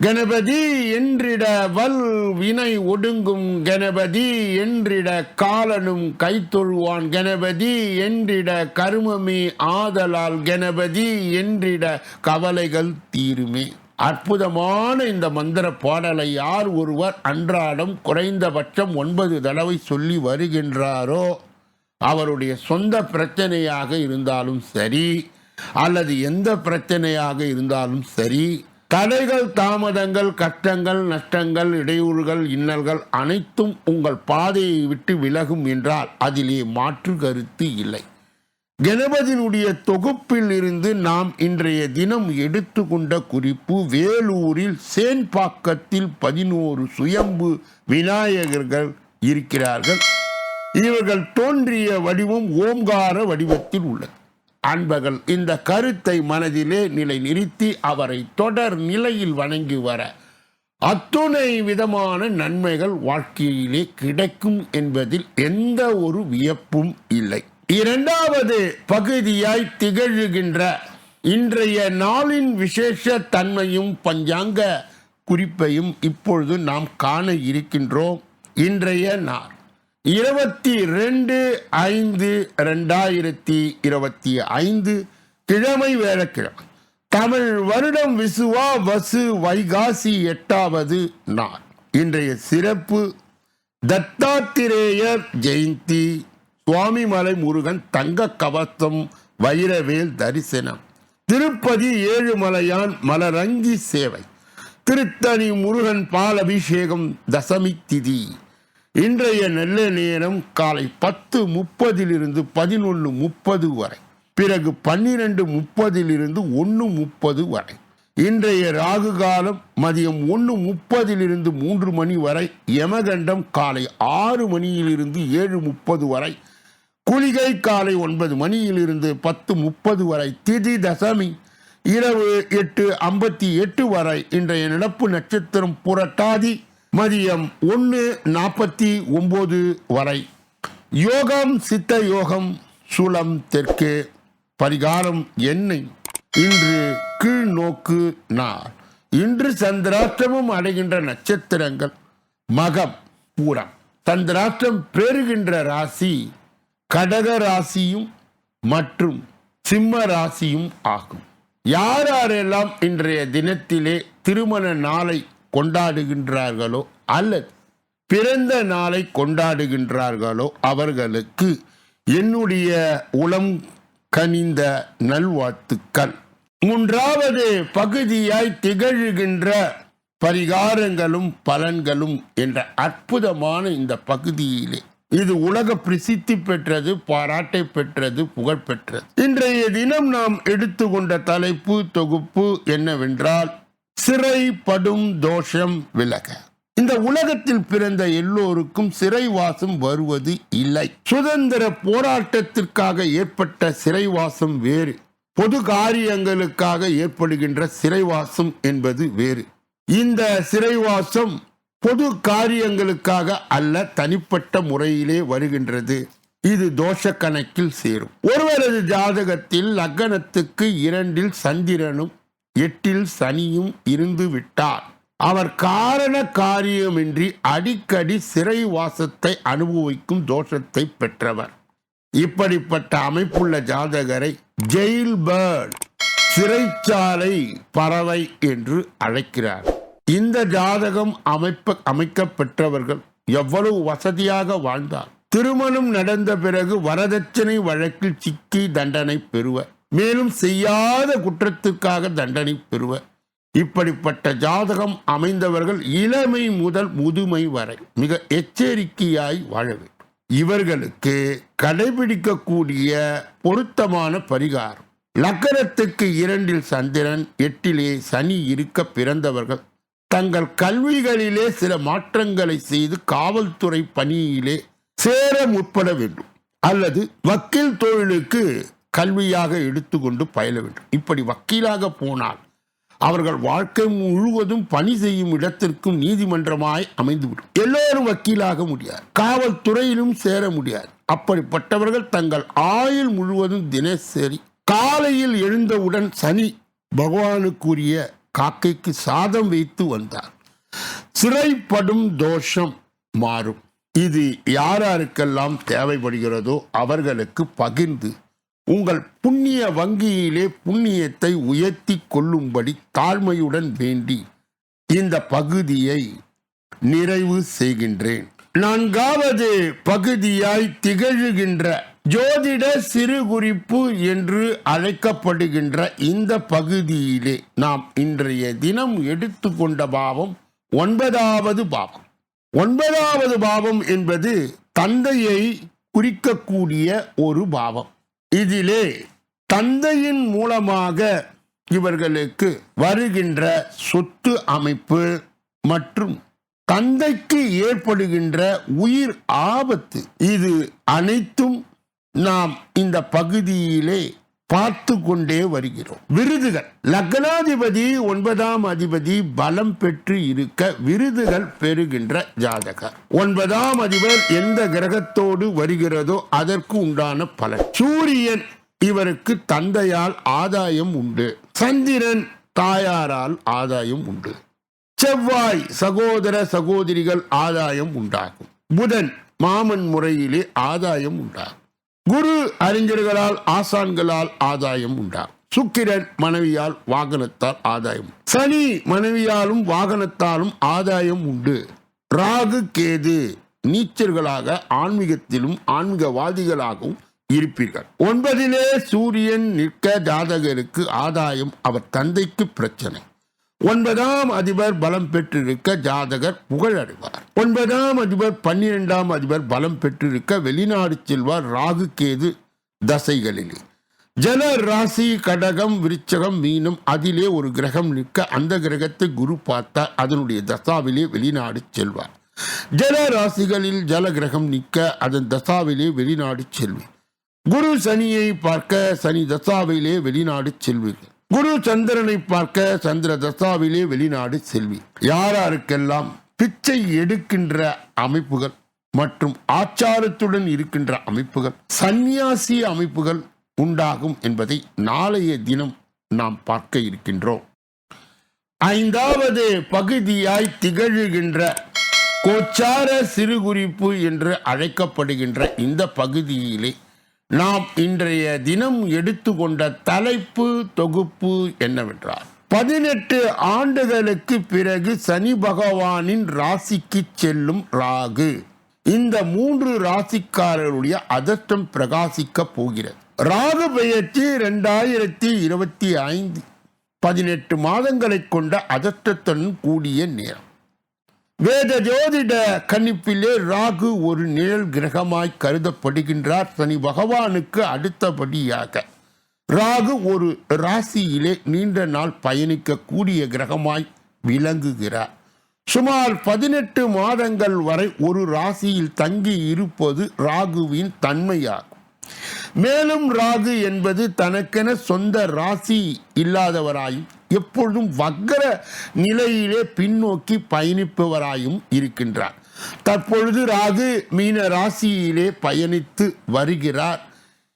கணபதி என்றிட வல் வினை ஒடுங்கும் கணபதி என்றிட காலனும் கைத்தொழுவான் கணபதி என்றிட கருமமே ஆதலால் கணபதி என்றிட கவலைகள் தீருமே. அற்புதமான இந்த மந்திர பாடலை யார் ஒருவர் அன்றாடம் குறைந்தபட்சம் ஒன்பது தடவை சொல்லி வருகின்றாரோ அவருடைய சொந்த பிரச்சனையாக இருந்தாலும் சரி அல்லது எந்த பிரச்சனையாக இருந்தாலும் சரி தடைகள் தாமதங்கள் கஷ்டங்கள் நஷ்டங்கள் இடையூறுகள் இன்னல்கள் அனைத்தும் உங்கள் பாதையை விட்டு விலகும் என்றால் அதிலே மாற்று கருத்து இல்லை. கணபதியினுடைய தொகுப்பில் இருந்து நாம் இன்றைய தினம் எடுத்துக்கொண்ட குறிப்பு வேலூரில் சேன்பாக்கத்தில் பதினோரு சுயம்பு விநாயகர்கள் இருக்கிறார்கள். இவர்கள் தோன்றிய வடிவம் ஓம்கார வடிவத்தில் உள்ளது. அன்பர்கள் இந்த கருத்தை மனதிலே நிலை நிறுத்தி அவரை தொடர் நிலையில் வணங்கி வர அத்துணை விதமான நன்மைகள் வாழ்க்கையிலே கிடைக்கும் என்பதில் எந்த ஒரு வியப்பும் இல்லை. இரண்டாவது பகுதியாய் திகழ்கின்ற இன்றைய நாளின் விசேஷ தன்மையும் பஞ்சாங்க குறிப்பையும் இப்பொழுது நாம் காண இருக்கின்றோம். இன்றைய நாள் இருபத்தி ரெண்டு ஐந்து ரெண்டாயிரத்தி இருபத்தி ஐந்து கிழமை வேளக்கிழமை தமிழ் வருடம் விசுவா வசு வைகாசி எட்டாவது நாள். இன்றைய சிறப்பு தத்தாத்திரேயர் ஜெயந்தி. சுவாமிமலை முருகன் தங்க கவசம் வைரவேல் தரிசனம். திருப்பதி ஏழுமலையான் மலரங்கி சேவை. திருத்தணி முருகன் பால் அபிஷேகம் தசமி திதி. இன்றைய நல்ல நேரம் காலை பத்து முப்பதிலிருந்து பதினொன்று முப்பது வரை. பிறகு பன்னிரண்டு முப்பதிலிருந்து ஒன்று முப்பது வரை. இன்றைய ராகு காலம் மதியம் ஒன்று முப்பதிலிருந்து மூன்று மணி வரை. யமகண்டம் காலை ஆறு மணியிலிருந்து ஏழு முப்பது வரை. குளிகை காலை ஒன்பது மணியிலிருந்து பத்து முப்பது வரை. திதி தசமி இரவு எட்டு ஐம்பத்தி எட்டு வரை. இன்றைய நடப்பு நட்சத்திரம் புரட்டாதி மதியம் ஒன்று நாற்பத்தி ஒம்பது வரை. யோகம் சித்த யோகம் சூலம் தெற்கு. பரிகாரம் எண்ணெய். இன்று கீழ் நோக்கு நாள். இன்று சந்திராஷ்டிரமும் அடைகின்ற நட்சத்திரங்கள். மகம் பூரம். சந்திராஷ்டம் பெறுகின்ற ராசி கடக ராசியும் மற்றும் சிம்ம ராசியும் ஆகும். யார் யாரெல்லாம் இன்றைய தினத்திலே திருமண நாளை கொண்டாடுகின்றார்களோ அல்லது பிறந்த நாளை கொண்டாடுகின்றார்களோ அவர்களுக்கு என்னுடைய உளம் கனிந்த நல்வாழ்த்துக்கள். மூன்றாவது பகுதியாய் திகழ்கின்ற பரிகாரங்களும் பலன்களும் என்ற அற்புதமான இந்த பகுதியிலே. இது உலக பிரசித்தி பெற்றது பாராட்டை பெற்றது புகழ் பெற்றது. இன்றைய தினம் நாம் எடுத்துக்கொண்ட தலைப்பு தொகுப்பு என்னவென்றால் சிறைப்படும் தோஷம் விலக. இந்த உலகத்தில் பிறந்த எல்லோருக்கும் சிறைவாசம் வருவது இல்லை. சுதந்திர போராட்டத்திற்காக ஏற்பட்ட சிறைவாசம் வேறு. பொது காரியங்களுக்காக ஏற்படுகின்ற சிறைவாசம் என்பது வேறு. இந்த சிறைவாசம் பொது காரியங்களுக்காக அல்ல தனிப்பட்ட முறையிலே வருகின்றது. இது தோஷ கணக்கில் சேரும். ஒருவரது ஜாதகத்தில் லக்னத்துக்கு இரண்டில் சந்திரனும் எட்டில் சனியும் இருந்து விட்டார். அவர் காரண காரியமின்றி அடிக்கடி சிறை வாசத்தை அனுபவிக்கும் தோஷத்தை பெற்றவர். இப்படிப்பட்ட அமைப்புள்ள ஜாதகரை ஜெயில் பேர்ட் சிறைச்சாலை பறவை என்று அழைக்கிறார். இந்த ஜாதகம் அமைப்ப அமைக்கப்பெற்றவர்கள் எவ்வளவு வசதியாக வாழ்ந்தார். திருமணம் நடந்த பிறகு வரதட்சணை வழக்கில் சிக்கி தண்டனை பெறுவர். மேலும் செய்யாத குற்றத்துக்காக தண்டனை பெறுவர் இப்படிப்பட்ட ஜாதகம் அமைந்தவர்கள் இளமை முதல் முதுமை வரை மிக எச்சரிக்கையாய் வாழ வேண்டும். இவர்களுக்கு கடைபிடிக்கக்கூடிய பொருத்தமான பரிகாரம். லக்கணத்துக்கு இரண்டில் சந்திரன் எட்டிலே சனி இருக்க பிறந்தவர்கள். தங்கள் கல்விகளிலே சில மாற்றங்களை செய்து காவல்துறை பணியிலே சேர முற்பட வேண்டும். அல்லது வக்கீல் தொழிலுக்கு கல்வியாக எடுத்துக்கொண்டு பயில வேண்டும். இப்படி வக்கீலாக போனால் அவர்கள் வாழ்க்கை முழுவதும் பணி செய்யும் இடத்திற்கும் நீதிமன்றமாய் அமைந்துவிடும். எல்லோரும் வக்கீலாக முடியாது. காவல்துறையிலும் சேர முடியாது. அப்படிப்பட்டவர்கள் தங்கள் ஆயுள் முழுவதும் தினசரி காலையில் எழுந்தவுடன் சனி பகவானுக்குரிய காக்கைக்கு சாதம் வைத்து வந்தார். சிறைப்படும் தோஷம் மாறும். இது யாராருக்கெல்லாம் தேவைப்படுகிறதோ அவர்களுக்கு பகிர்ந்து உங்கள் புண்ணிய வங்கியிலே புண்ணியத்தை உயர்த்தி கொள்ளும்படி தாழ்மையுடன் வேண்டி இந்த பகுதியை நிறைவு செய்கின்றேன். நான்காவது பகுதியாய் திகழுகின்ற ஜோதிட சிறு குறிப்பு என்று அழைக்கப்படுகின்ற இந்த பகுதியிலே நாம் இன்றைய தினம் எடுத்துக்கொண்ட பாவம் ஒன்பதாவது பாவம். ஒன்பதாவது பாவம் என்பது தந்தையை குறிக்கக்கூடிய ஒரு பாவம். இதிலே தந்தையின் மூலமாக இவர்களுக்கு வருகின்ற சொத்து அமைப்பு மற்றும் தந்தைக்கு ஏற்படுகின்ற உயிர் ஆபத்து இது அனைத்தும் நாம் இந்த பகுதியிலே பார்த்து கொண்டே வருகிறோம். விருதுகள். லக்னாதிபதி ஒன்பதாம் அதிபதி பலம் பெற்று இருக்க விருதுகள் பெறுகின்ற ஜாதகர். ஒன்பதாம் அதிபர் எந்த கிரகத்தோடு வருகிறதோ அதற்கு உண்டான பலன். சூரியன் இவருக்கு தந்தையால் ஆதாயம் உண்டு. சந்திரன் தாயாரால் ஆதாயம் உண்டு. செவ்வாய் சகோதர சகோதரிகள் ஆதாயம் உண்டாகும். புதன் மாமன் முறையிலே ஆதாயம் உண்டாகும். குரு அறிஞர்களால் ஆசான்களால் ஆதாயம் உண்டாம் சுக்கிரன் மனைவியால் வாகனத்தால் ஆதாயம். சனி மனைவியாலும் வாகனத்தாலும் ஆதாயம் உண்டு. ராகு கேது நீச்சர்களாக ஆன்மீகத்திலும் ஆன்மீகவாதிகளாகவும் இருப்பீர்கள். ஒன்பதிலே சூரியன் நிற்க ஜாதகருக்கு ஆதாயம் அவர் தந்தைக்கு பிரச்சனை. ஒன்பதாம் அதிபர் பலம் பெற்றிருக்க ஜாதகர் புகழடைவார். ஒன்பதாம் அதிபர் பன்னிரெண்டாம் அதிபர் பலம் பெற்றிருக்க வெளிநாடு செல்வார் ராகு கேது தசைகளிலே. ஜல ராசி கடகம் விருச்சகம் மீனம் அதிலே ஒரு கிரகம் நிற்க அந்த கிரகத்தை குரு பார்த்த அதனுடைய தசாவிலே வெளிநாடு செல்வார். ஜல ராசிகளில் ஜல கிரகம் நிற்க அதன் தசாவிலே வெளிநாடு செல்வேன் குரு சனியை பார்க்க சனி தசாவிலே வெளிநாடு செல்வீர்கள். குரு சந்திரனை பார்க்க சந்திர தசாவிலே வெளிநாடு செல்வி. யாராருக்கெல்லாம் பிச்சை எடுக்கின்ற அமைப்புகள் மற்றும் ஆச்சாரத்துடன் இருக்கின்ற அமைப்புகள் சந்நியாசி அமைப்புகள் உண்டாகும் என்பதை நாளைய தினம் நாம் பார்க்க இருக்கின்றோம். ஐந்தாவது பகுதியாய் திகழுகின்ற கோச்சார சிறுகுறிப்பு என்று அழைக்கப்படுகின்ற இந்த பகுதியிலே நாம் இன்றைய தினம் எடுத்துக்கொண்ட தலைப்பு தொகுப்பு என்னவென்றால் பதினெட்டு ஆண்டுகளுக்கு பிறகு சனி பகவானின் ராசிக்கு செல்லும் ராகு. இந்த மூன்று ராசிக்காரருடைய அதிர்ஷ்டம் பிரகாசிக்க போகிறது. ராகு பெயர்ச்சி இரண்டாயிரத்தி இருபத்தி ஐந்து பதினெட்டு மாதங்களை கொண்ட அதிர்ஷ்டத்துடன் கூடிய நேரம். வேத ஜோதிட கணிப்பிலே ராகு ஒரு நிழல் கிரகமாய் கருதப்படுகின்றார். சனி பகவானுக்கு அடுத்தபடியாக ராகு ஒரு ராசியிலே நீண்ட நாள் பயணிக்கக்கூடிய கிரகமாய் விளங்குகிறார். சுமார் பதினெட்டு மாதங்கள் வரை ஒரு ராசியில் தங்கி இருப்பது ராகுவின் தன்மையாகும். மேலும் ராகு என்பது தனக்கென சொந்த ராசி இல்லாதவராயும் எப்பொழுதும் வக்கர நிலையிலே பின்னோக்கி பயணிப்பவராயும் இருக்கின்றார். தற்பொழுது ராகு மீன ராசியிலே பயணித்து வருகிறார்.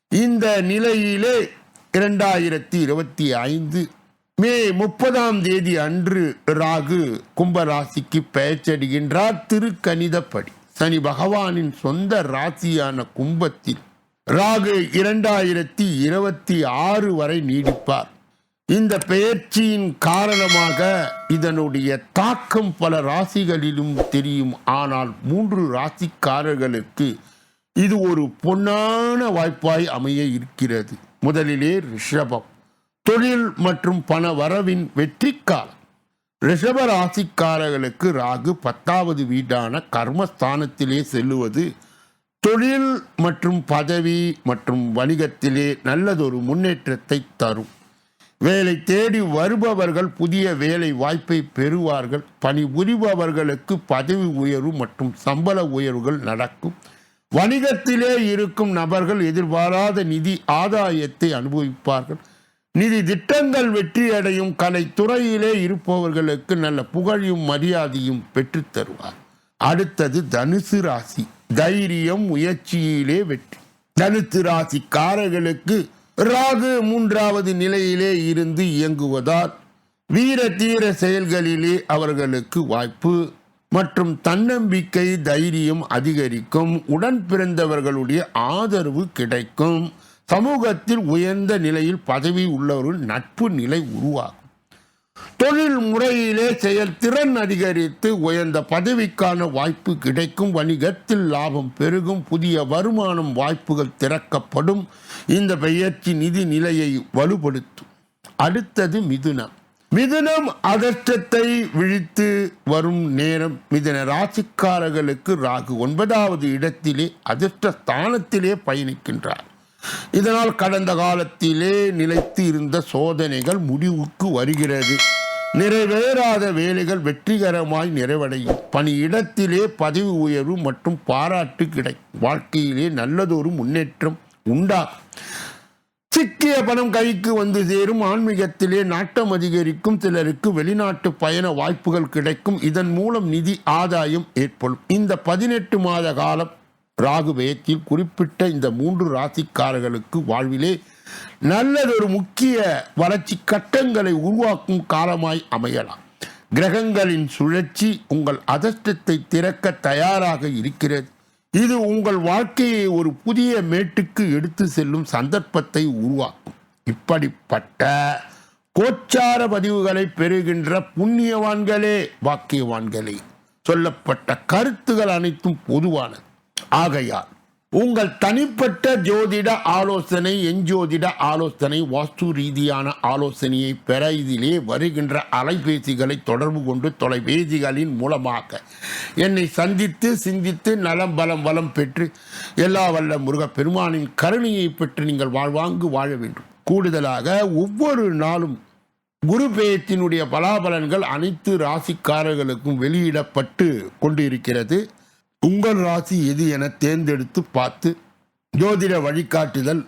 இந்த நிலையிலே இரண்டாயிரத்தி இருபத்தி ஐந்து மே முப்பதாம் தேதி அன்று ராகு கும்பராசிக்கு பெயர்ச்சடிகின்றார். திருக்கணிதப்படி சனி பகவானின் சொந்த ராசியான கும்பத்தில் ராகு இரண்டாயிரத்தி இருபத்தி ஆறு வரை நீடிப்பார். இந்த பெயர்ச்சியின் காரணமாக இதனுடைய தாக்கம் பல ராசிகளிலும் தெரியும். ஆனால் மூன்று ராசிக்காரர்களுக்கு இது ஒரு பொன்னான வாய்ப்பாய் அமைய இருக்கிறது. முதலிலே ரிஷபம் தொழில் மற்றும் பண வரவின் வெற்றிக்காலம். ரிஷப ராசிக்காரர்களுக்கு ராகு பத்தாவது வீடான கர்மஸ்தானத்திலே செல்லுவது தொழில் மற்றும் பதவி மற்றும் வணிகத்திலே நல்லதொரு முன்னேற்றத்தை தரும். வேலை தேடி வருபவர்கள் புதிய வேலை வாய்ப்பை பெறுவார்கள். பணிபுரிபவர்களுக்கு பதவி உயர்வு மற்றும் சம்பள உயர்வுகள் நடக்கும். வணிகத்திலே இருக்கும் நபர்கள் எதிர்பாராத நிதி ஆதாயத்தை அனுபவிப்பார்கள். நிதி திட்டங்கள் வெற்றியடையும் கலைத்துறையிலே இருப்பவர்களுக்கு நல்ல புகழையும் மரியாதையும் பெற்றுத்தருவார் அடுத்தது தனுசு ராசி. தைரியம் முயற்சியிலே வெற்றி. தனுசு ராசிக்காரர்களுக்கு ராகு மூன்றாவது நிலையிலே இருந்து இயங்குவதால் வீர தீர செயல்களிலே அவர்களுக்கு வாய்ப்பு மற்றும் தன்னம்பிக்கை தைரியம் அதிகரிக்கும். உடன் பிறந்தவர்களுடைய ஆதரவு கிடைக்கும். சமூகத்தில் உயர்ந்த நிலையில் பதவி உள்ளவர்கள் நட்பு நிலை உருவாகும் தொழில் முறையிலே செயல்திறன் அதிகரித்து உயர்ந்த பதவிக்கான வாய்ப்பு கிடைக்கும் வணிகத்தில் லாபம் பெருகும் புதிய வருமானம் வாய்ப்புகள் திறக்கப்படும். இந்த பெயர்ச்சி நிதி நிலையை வலுப்படுத்தும். அடுத்தது மிதுனம். மிதுனம் அதிர்ஷ்டத்தை விழித்து வரும் நேரம். மிதுன ராசிக்காரர்களுக்கு ராகு ஒன்பதாவது இடத்திலே அதிர்ஷ்ட ஸ்தானத்திலே பயணிக்கின்றார். இதனால் கடந்த காலத்திலே நிலைத்து இருந்த சோதனைகள் முடிவுக்கு வருகிறது. நிறைவேறாத வேலைகள் வெற்றிகரமாய் நிறைவடையும். பணியிடத்திலே பதவி உயர்வு மற்றும் பாராட்டு கிடைக்கும் வாழ்க்கையிலே நல்லதொரு முன்னேற்றம் உண்டாகும் சிக்கிய பணம் கைக்கு வந்து சேரும். ஆன்மீகத்திலே நாட்டம் அதிகரிக்கும். சிலருக்கு வெளிநாட்டு பயண வாய்ப்புகள் கிடைக்கும். இதன் மூலம் நிதி ஆதாயம் ஏற்படும். இந்த பதினெட்டு மாத காலம் ராகு குறிப்பிட்ட இந்த மூன்று ராசிக்காரர்களுக்கு வாழ்விலே நல்லதொரு முக்கிய வளர்ச்சி கட்டங்களை உருவாக்கும் காலமாய் அமையலாம். கிரகங்களின் சுழற்சி உங்கள் அதிர்ஷ்டத்தை திறக்க தயாராக இருக்கிறது. இது உங்கள் வாழ்க்கையை ஒரு புதிய மேட்டுக்கு எடுத்து செல்லும் சந்தர்ப்பத்தை உருவாக்கும். இப்படிப்பட்ட கோச்சார பதிவுகளை பெறுகின்ற புண்ணியவான்களே வாக்கியவான்களே சொல்லப்பட்ட கருத்துகள் அனைத்தும் பொதுவானது. ஆகையால் உங்கள் தனிப்பட்ட ஜோதிட ஆலோசனை எஞ்சோதிட ஆலோசனை வாஸ்து ரீதியான ஆலோசனையை பெற இதிலே வருகின்ற அலைபேசிகளை தொடர்பு கொண்டு தொலைபேசிகளின் மூலமாக என்னை சந்தித்து சிந்தித்து நலம் பலம் வளம் பெற்று எல்லா வல்ல முருகப் பெருமானின் கருணையை பெற்று நீங்கள் வாழ்வாங்கு வாழ வேண்டும். கூடுதலாக ஒவ்வொரு நாளும் குரு பெயர்ச்சியினுடைய பலாபலன்கள் அனைத்து ராசிக்காரர்களுக்கும் வெளியிடப்பட்டு கொண்டிருக்கிறது. உங்கள் ராசி எது என தேர்ந்தெடுத்து பார்த்து ஜோதிட வழிகாட்டுதல்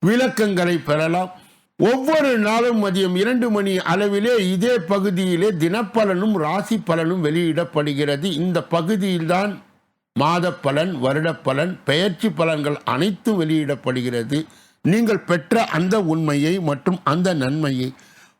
விளக்கங்களை பெறலாம். ஒவ்வொரு நாளும் மதியம் இரண்டு மணி அளவிலே இதே பகுதியிலே தினப்பலனும் ராசி பலனும் வெளியிடப்படுகிறது. இந்த பகுதியில்தான் மாத பலன் வருடப் பலன் பெயர்ச்சி பலன்கள் அனைத்தும் வெளியிடப்படுகிறது. நீங்கள் பெற்ற அந்த உண்மையை மற்றும் அந்த நன்மையை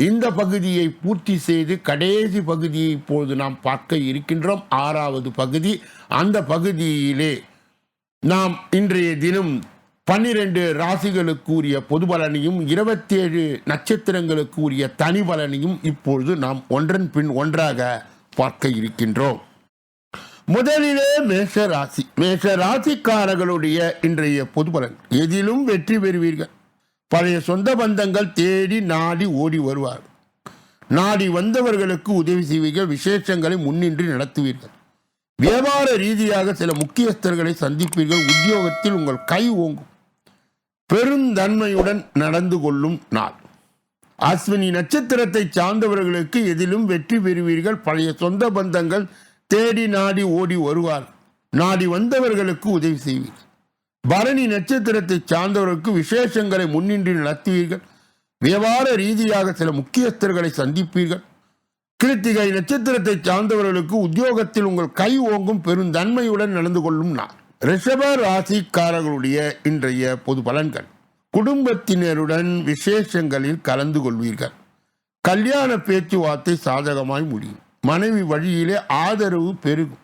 இந்த பகுதியை பூர்த்தி செய்து கடைசி பகுதியை இப்பொழுது நாம் பார்க்க இருக்கின்றோம். ஆறாவது பகுதி. அந்த பகுதியிலே நாம் இன்றைய தினம் பன்னிரண்டு ராசிகளுக்குரிய பொது பலனையும் இருபத்தேழு நட்சத்திரங்களுக்குரிய தனி பலனையும் இப்பொழுது நாம் ஒன்றன் பின் ஒன்றாக பார்க்க இருக்கின்றோம். முதலிலே மேஷ ராசி மேஷ ராசிக்காரர்களுடைய இன்றைய பொது பலன். எதிலும் வெற்றி பெறுவீர்கள். பழைய சொந்த பந்தங்கள் தேடி நாடி ஓடி வருவார். நாடி வந்தவர்களுக்கு உதவி செய்வீர்கள் விசேஷங்களை முன்னின்று நடத்துவீர்கள். வியாபார ரீதியாக சில முக்கியஸ்தர்களை சந்திப்பீர்கள் உத்தியோகத்தில் உங்கள் கை ஓங்கும். பெருந்தன்மையுடன் நடந்து கொள்ளும் நாள். அஸ்வினி நட்சத்திரத்தை சார்ந்தவர்களுக்கு எதிலும் வெற்றி பெறுவீர்கள். பழைய சொந்த பந்தங்கள் தேடி நாடி ஓடி வருவார். நாடி வந்தவர்களுக்கு உதவி செய்வீர்கள். பரணி நட்சத்திரத்தை சார்ந்தவர்களுக்கு விசேஷங்களை முன்னின்று நடத்துவீர்கள் வியாபார ரீதியாக சில முக்கியஸ்தர்களை சந்திப்பீர்கள். கிருத்திகை நட்சத்திரத்தை சார்ந்தவர்களுக்கு உத்தியோகத்தில் உங்கள் கை ஓங்கும் பெருந்தன்மையுடன் நடந்து கொள்ளும் நான் ரிஷப ராசிக்காரர்களுடைய இன்றைய பொது பலன்கள். குடும்பத்தினருடன் விசேஷங்களில் கலந்து கொள்வீர்கள். கல்யாண பேச்சுவார்த்தை சாதகமாய் முடியும். மனைவி வழியிலே ஆதரவு பெருகும்.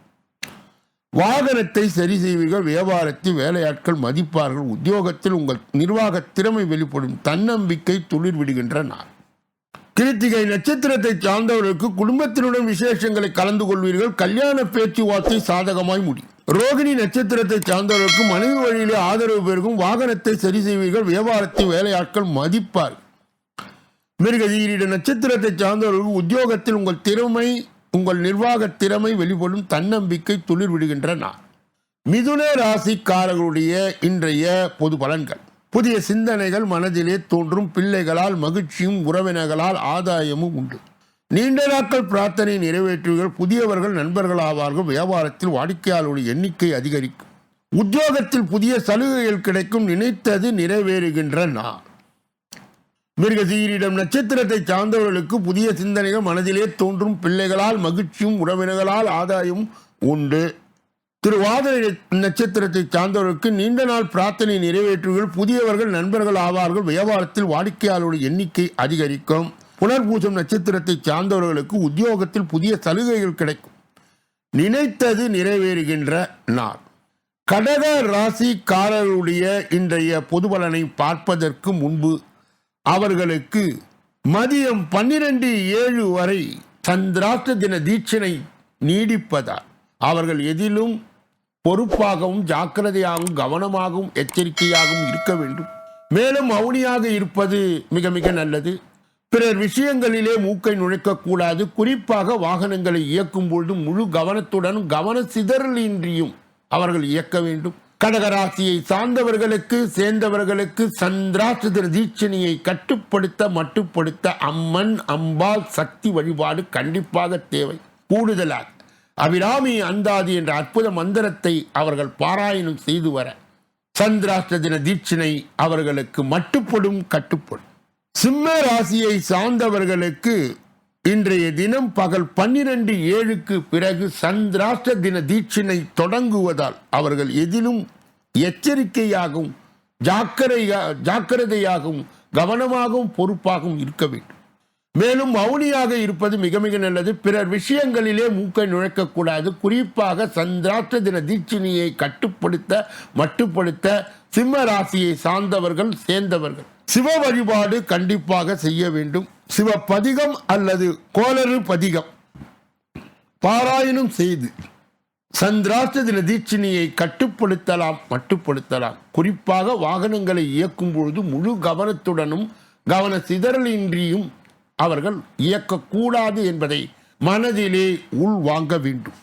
வாகனத்தை சரி செய்வீர்கள் வியாபாரத்தில் வேலையாட்கள் மதிப்பார்கள் உத்தியோகத்தில் உங்கள் நிர்வாக திறமை வெளிப்படும் தன்னம்பிக்கை துளிர் விடுகின்ற நாள் கிருத்திகை நட்சத்திரத்தை சார்ந்தவர்களுக்கு குடும்பத்தினுடன் விசேஷங்களை கலந்து கொள்வீர்கள் கல்யாண பேச்சுவார்த்தை சாதகமாய் முடியும். ரோகிணி நட்சத்திரத்தை சார்ந்தவர்களுக்கு மனைவி வழியிலே ஆதரவு பெருகும் வாகனத்தை சரி செய்வீர்கள் வியாபாரத்தில் வேலையாட்கள் மதிப்பார்கள். மிருகதீரிட நட்சத்திரத்தை சார்ந்தவர்களுக்கு உத்தியோகத்தில் உங்கள் திறமை உங்கள் நிர்வாக திறமை வெளிப்படும் தன்னம்பிக்கை துளிர் விடுகின்ற நாள் மிதுன ராசிக்காரர்களுடைய இன்றைய பொது பலன்கள். புதிய சிந்தனைகள் மனதிலே தோன்றும் பிள்ளைகளால் மகிழ்ச்சியும் உறவினர்களால் ஆதாயமும் உண்டு. நீண்ட நாட்கள் பிரார்த்தனை நிறைவேற்றுவீர்கள். புதியவர்கள் நண்பர்கள் ஆவார்கள் வியாபாரத்தில் வாடிக்கையாளருடைய எண்ணிக்கை அதிகரிக்கும். உத்தியோகத்தில் புதிய சலுகைகள் கிடைக்கும். நினைத்தது நிறைவேறுகின்ற நாள் மிருகசீரிடம் நட்சத்திரத்தை சார்ந்தவர்களுக்கு புதிய சிந்தனைகள் மனதிலே தோன்றும். பிள்ளைகளால் மகிழ்ச்சியும் உறவினர்களால் ஆதாயம் உண்டு. திருவாதிரை நட்சத்திரத்தை சார்ந்தவர்களுக்கு நீண்ட நாள் பிரார்த்தனை நிறைவேற்றுவீர்கள் புதியவர்கள் நண்பர்கள் ஆவார்கள். வியாபாரத்தில் வாடிக்கையாளருடைய எண்ணிக்கை அதிகரிக்கும். புனர்பூசம் நட்சத்திரத்தை சார்ந்தவர்களுக்கு உத்தியோகத்தில் புதிய சலுகைகள் கிடைக்கும். நினைத்தது நிறைவேறுகின்ற நாள். கடக ராசிக்காரருடைய இன்றைய பொது பலனை பார்ப்பதற்கு முன்பு அவர்களுக்கு மதியம் பன்னிரண்டு ஏழு வரை சந்திராஷ்ட தின தீட்சணை நீடிப்பதால் அவர்கள் எதிலும் பொறுப்பாகவும் ஜாக்கிரதையாகவும் கவனமாகவும் எச்சரிக்கையாகவும் இருக்க வேண்டும். மேலும் மௌனியாக இருப்பது மிக மிக நல்லது. பிறர் விஷயங்களிலே மூக்கை நுழைக்கக்கூடாது. குறிப்பாக வாகனங்களை இயக்கும் பொழுது முழு கவனத்துடன் கவன சிதறலின்றியும் அவர்கள் இயக்க வேண்டும். கடகராசியை சார்ந்தவர்களுக்கு சேர்ந்தவர்களுக்கு சந்திராசிதர தீட்சணியை கட்டுப்படுத்த மட்டுப்படுத்த அம்மன் அம்பாள் சக்தி வழிபாடு கண்டிப்பாக தேவை. கூடுதலாக அபிராமி அந்தாதி என்ற அற்புத மந்திரத்தை அவர்கள் பாராயணம் செய்து வர சந்திராஷ்ட தின தீட்சினை அவர்களுக்கு மட்டுப்படும் கட்டுப்படும். சிம்ம ராசியை சார்ந்தவர்களுக்கு இன்றைய தினம் பகல் பன்னிரண்டு ஏழுக்கு பிறகு சந்திராஷ்ட தின தீட்சிணை தொடங்குவதால் அவர்கள் எதிலும் எச்சரிக்கையாகவும் ஜாக்கிரையா ஜாக்கிரதையாகவும் கவனமாகவும் பொறுப்பாகவும் இருக்க வேண்டும். மேலும் மௌனியாக இருப்பது மிக மிக நல்லது. பிறர் விஷயங்களிலே மூக்கை நுழைக்கக்கூடாது குறிப்பாக சந்திராஷ்ட தின தீட்சிணியை கட்டுப்படுத்த மட்டுப்படுத்த சிம்ம ராசியை சார்ந்தவர்கள் சேர்ந்தவர்கள். சிவ வழிபாடு கண்டிப்பாக செய்ய வேண்டும். சிவ பதிகம் அல்லது கோளறு பதிகம். பாராயணம் செய்து சந்திராஷ்ட தின கட்டுப்படுத்தலாம் மட்டுப்படுத்தலாம். குறிப்பாக வாகனங்களை இயக்கும் பொழுது முழு கவனத்துடனும் கவன சிதறலின்றியும் அவர்கள் இயக்கக்கூடாது என்பதை மனதிலே உள்வாங்க வேண்டும்.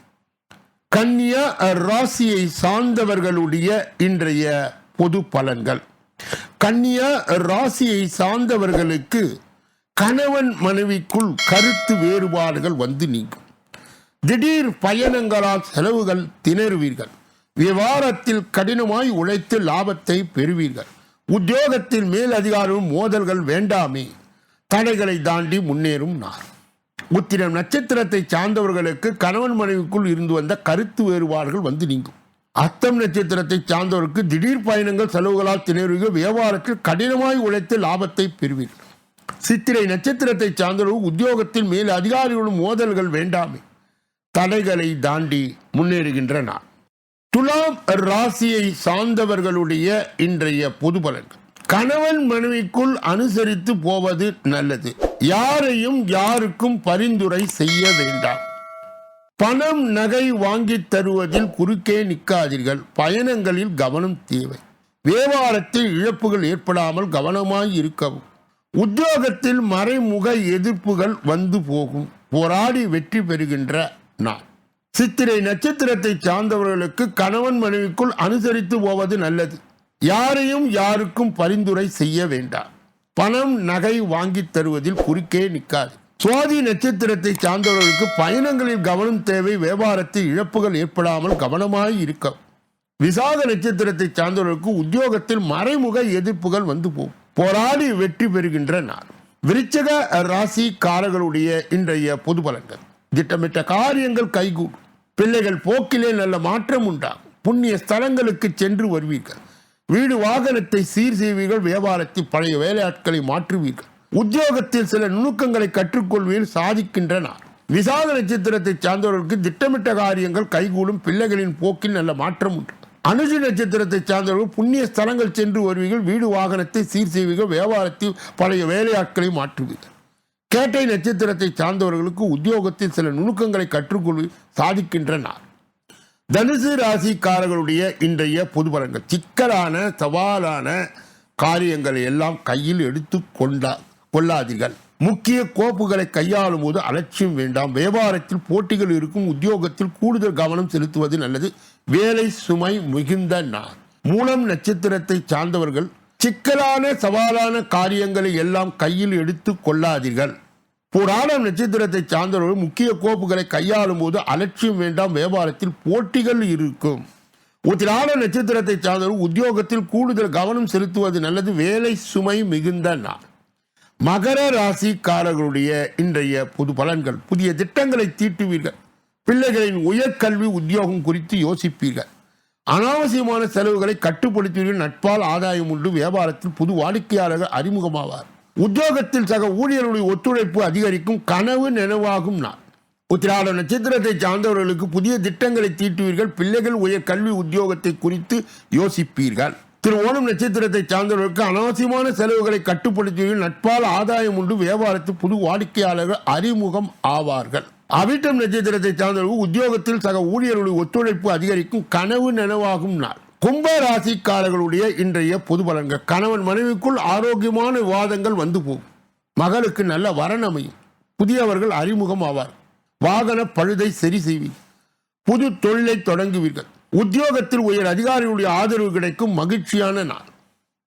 கன்னியா ராசியை சார்ந்தவர்களுடைய இன்றைய பொது பலன்கள். கன்னியா ராசியை சார்ந்தவர்களுக்கு கணவன் மனைவிக்குள் கருத்து வேறுபாடுகள் வந்து நீங்கும். திடீர் பயணங்களால் செலவுகள் திணறுவீர்கள். விவகாரத்தில் கடினமாய் உழைத்து லாபத்தை பெறுவீர்கள். உத்தியோகத்தில் மேல் அதிகாரம் மோதல்கள் வேண்டாமே. தடைகளை தாண்டி முன்னேறும் நார் உத்திரம் நட்சத்திரத்தை சார்ந்தவர்களுக்கு கணவன் மனைவிக்குள் இருந்து வந்த கருத்து வேறுபாடுகள் வந்து நீங்கும். அத்தம் நட்சத்திரத்தை சார்ந்தவருக்கு திடீர் பயணங்கள் செலவுகளால் திணறுவீர்கள். வியாபாரத்தில் கடினமாய் உழைத்து லாபத்தை பெறுவீர்கள். சித்திரை நட்சத்திரத்தை சார்ந்தவர்கள் உத்தியோகத்தில் மேல் அதிகாரிகளும் மோதல்கள் வேண்டாமே. தடைகளை தாண்டி முன்னேறுகின்ற நாள். துலாம் ராசியை சார்ந்தவர்களுடைய இன்றைய பொது பலன்கள். கணவன் மனைவிக்குள் அனுசரித்து போவது நல்லது. யாரையும் யாருக்கும் பரிந்துரை செய்ய வேண்டாம். பணம் நகை வாங்கித் தருவதில் குறுக்கே நிற்காதீர்கள். பயணங்களில் கவனம் தேவை. வியாபாரத்தில் இழப்புகள் ஏற்படாமல் கவனமாய் இருக்கவும். உத்தியோகத்தில் மறைமுக எதிர்ப்புகள் வந்து போகும். போராடி வெற்றி பெறுகின்ற நாள். சித்திரை நட்சத்திரத்தை சார்ந்தவர்களுக்கு கணவன் மனைவிக்குள் அனுசரித்து போவது நல்லது. யாரையும் யாருக்கும் பரிந்துரை செய்ய வேண்டாம். பணம் நகை வாங்கித் தருவதில் குறுக்கே நிற்காது. சுவாதி நட்சத்திரத்தை சார்ந்தவர்களுக்கு பயணங்களில் கவனம் தேவை வியாபாரத்தில் இழப்புகள் ஏற்படாமல் கவனமாய் இருக்க. விசாக நட்சத்திரத்தை சார்ந்தவர்களுக்கு உத்தியோகத்தில் மறைமுக எதிர்ப்புகள் வந்து போகும். போராடி வெற்றி பெறுகின்ற நாள். விருச்சக ராசிக்காரர்களுடைய இன்றைய பொது பலன்கள். திட்டமிட்ட காரியங்கள் கைகூடும். பிள்ளைகள் போக்கிலே நல்ல மாற்றம் உண்டாகும். புண்ணிய ஸ்தலங்களுக்கு சென்று வருவீர்கள். வீடு வாகனத்தை சீர் செய்வீர்கள். வியாபாரத்தில் பழைய வேலையாட்களை மாற்றுவீர்கள். உத்தியோகத்தில் சில நுணுக்கங்களை கற்றுக்கொள்வதில் சாதிக்கின்ற நாள். விசாக நட்சத்திரத்தை சார்ந்தவர்களுக்கு திட்டமிட்ட காரியங்கள் கைகூடும். பிள்ளைகளின் போக்கில் நல்ல மாற்றம் உண்டு. அனுஜ நட்சத்திரத்தை சார்ந்தவர்கள் புண்ணிய ஸ்தலங்கள் சென்று வருவீர்கள். வீடு வாகனத்தை சீர் செய்வீர்கள். வியாபாரத்தில் பழைய வேலையாட்களை மாற்றுவீர்கள். கேட்டை நட்சத்திரத்தை சார்ந்தவர்களுக்கு உத்தியோகத்தில் சில நுணுக்கங்களை கற்றுக்கொள்வி சாதிக்கின்ற நாள் தனுசு ராசிக்காரர்களுடைய இன்றைய பொது பலன்கள் சிக்கலான சவாலான காரியங்களை எல்லாம் கையில் எடுத்து கொண்டா கொள்ளாதீர்கள். முக்கிய கோப்புகளை கையாளும் போது அலட்சியம் வேண்டாம். வியாபாரத்தில் போட்டிகள் இருக்கும். உத்தியோகத்தில் கூடுதல் கவனம் செலுத்துவது நல்லது. வேலை சுமை மிகுந்த நாள். மூலம் நட்சத்திரத்தை சார்ந்தவர்கள் சிக்கலான சவாலான காரியங்களை எல்லாம் கையில் எடுத்து கொள்ளாதீர்கள். புராணம் நட்சத்திரத்தை சார்ந்தவர்கள் முக்கிய கோப்புகளை கையாளும் போது அலட்சியம் வேண்டாம் வியாபாரத்தில் போட்டிகள் இருக்கும். உத்திராட நட்சத்திரத்தை சார்ந்தவர்கள் உத்தியோகத்தில் கூடுதல் கவனம் செலுத்துவது நல்லது வேலை சுமை மிகுந்த நாள். மகர ராசிக்காரர்களுடைய இன்றைய பொது பலன்கள் புதிய திட்டங்களை தீட்டுவீர்கள். பிள்ளைகளின் உயர்கல்வி உத்தியோகம் குறித்து யோசிப்பீர்கள். அனாவசியமான செலவுகளை கட்டுப்படுத்துவீர்கள். நட்பால் ஆதாயம் உண்டு. வியாபாரத்தில் புது வாடிக்கையாளர்கள் அறிமுகமாவார். உத்தியோகத்தில் சக ஊழியர்களுடைய ஒத்துழைப்பு அதிகரிக்கும். கனவு நினைவாகும் நாள். உத்திராட நட்சத்திரத்தை சார்ந்தவர்களுக்கு புதிய திட்டங்களை தீட்டுவீர்கள். பிள்ளைகள் உயர் கல்வி உத்தியோகத்தை குறித்து யோசிப்பீர்கள். திரு ஓணம் நட்சத்திரத்தை சார்ந்தவர்களுக்கு அனாவசியமான செலவுகளை கட்டுப்படுத்துவீர்கள். நட்பால் ஆதாயம் உண்டு. வியாபாரத்தில் புது வாடிக்கையாளர்கள் அறிமுகம் ஆவார்கள். அவிட்டம் நட்சத்திரத்தை சார்ந்தவர்கள் உத்தியோகத்தில் சக ஊழியர்களுடைய ஒத்துழைப்பு அதிகரிக்கும் கனவு நனவாகும் நாள். கும்ப ராசிக்காரர்களுடைய இன்றைய பொது பலன்கள். கணவன் மனைவிக்குள் ஆரோக்கியமான விவாதங்கள் வந்து போகும். மகளுக்கு நல்ல வரன் அமையும். புதியவர்கள் அறிமுகம் ஆவார். வாகன பழுதை சரி செய்வீர்கள் புது தொழிலை தொடங்குவீர்கள். உத்தியோகத்தில் உயர் அதிகாரிகளுடைய ஆதரவு கிடைக்கும் மகிழ்ச்சியான நாள்.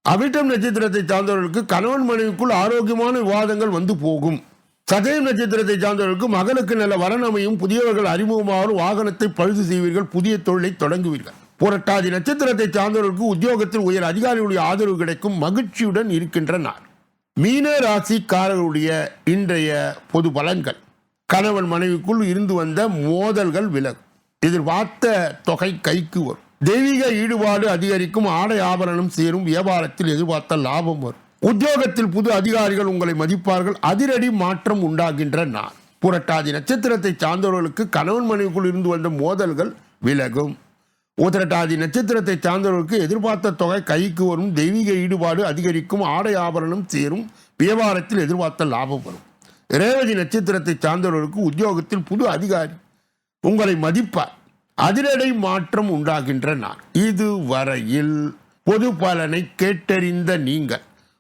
அவிட்டம் நட்சத்திரத்தை சார்ந்தவர்களுக்கு கணவன் மனைவிக்குள் ஆரோக்கியமான விவாதங்கள் வந்து போகும். சதயம் நட்சத்திரத்தை சார்ந்தவர்களுக்கு மகளுக்கு நல்ல வரணமையும் புதியவர்கள் அறிமுகமாகும் வாகனத்தை பழுது செய்வீர்கள் புதிய தொழிலை தொடங்குவீர்கள். புரட்டாதி நட்சத்திரத்தை சார்ந்தவர்களுக்கு உத்தியோகத்தில் உயர் அதிகாரிகளுடைய ஆதரவு கிடைக்கும் மகிழ்ச்சியுடன் இருக்கின்ற நாள். மீன ராசிக்காரர்களுடைய இன்றைய பொது பலன்கள். கணவன் மனைவிக்குள் இருந்து வந்த மோதல்கள் விலகும். எதிர்பார்த்த தொகை கைக்கு வரும். தெய்வீக ஈடுபாடு அதிகரிக்கும் ஆடை ஆபரணம் சேரும் வியாபாரத்தில் எதிர்பார்த்த லாபம் வரும். உத்தியோகத்தில் புது அதிகாரிகள் உங்களை மதிப்பார்கள். அதிரடி மாற்றம் உண்டாகின்ற நாள் புரட்டாதி நட்சத்திரத்தை சார்ந்தவர்களுக்கு கணவன் மனைவிக்குள் இருந்து வந்த மோதல்கள் விலகும். உத்திரட்டாதி நட்சத்திரத்தை சார்ந்தவர்களுக்கு எதிர்பார்த்த தொகை கைக்கு வரும். தெய்வீக ஈடுபாடு அதிகரிக்கும். ஆடை ஆபரணம் சேரும். வியாபாரத்தில் எதிர்பார்த்த லாபம் வரும். ரேவதி நட்சத்திரத்தை சார்ந்தவர்களுக்கு உத்தியோகத்தில் புது அதிகாரி உங்களை மதிப்பார். அதிரடை மாற்றம் உண்டாகின்ற நாள் இதுவரையில் பொது பலனை கேட்டறிந்த நீங்கள்